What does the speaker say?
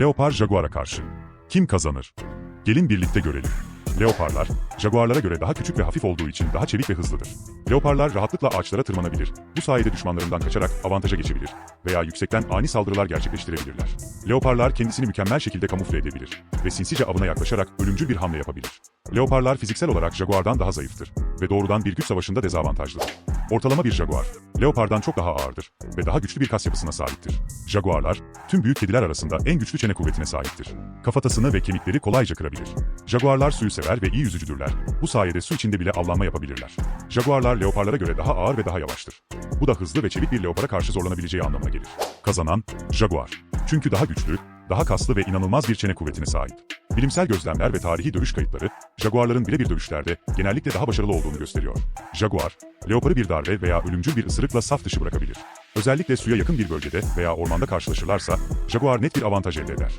Leopar Jaguar'a karşı. Kim kazanır? Gelin birlikte görelim. Leoparlar, jaguarlara göre daha küçük ve hafif olduğu için daha çevik ve hızlıdır. Leoparlar rahatlıkla ağaçlara tırmanabilir. Bu sayede düşmanlarından kaçarak avantaja geçebilir veya yüksekten ani saldırılar gerçekleştirebilirler. Leoparlar kendisini mükemmel şekilde kamufle edebilir ve sinsice avına yaklaşarak ölümcül bir hamle yapabilir. Leoparlar fiziksel olarak jaguardan daha zayıftır ve doğrudan bir güç savaşında dezavantajlıdır. Ortalama bir jaguar, leopardan çok daha ağırdır ve daha güçlü bir kas yapısına sahiptir. Jaguarlar, tüm büyük kediler arasında en güçlü çene kuvvetine sahiptir. Kafatasını ve kemikleri kolayca kırabilir. Jaguarlar suyu sever ve iyi yüzücüdürler. Bu sayede su içinde bile avlanma yapabilirler. Jaguarlar leoparlara göre daha ağır ve daha yavaştır. Bu da hızlı ve çevik bir leopara karşı zorlanabileceği anlamına gelir. Kazanan, jaguar. Çünkü daha güçlü, daha kaslı ve inanılmaz bir çene kuvvetine sahip. Bilimsel gözlemler ve tarihi dövüş kayıtları, jaguarların birebir dövüşlerde genellikle daha başarılı olduğunu gösteriyor. Jaguar, leoparı bir darbe veya ölümcül bir ısırıkla saf dışı bırakabilir. Özellikle suya yakın bir bölgede veya ormanda karşılaşırlarsa, jaguar net bir avantaj elde eder.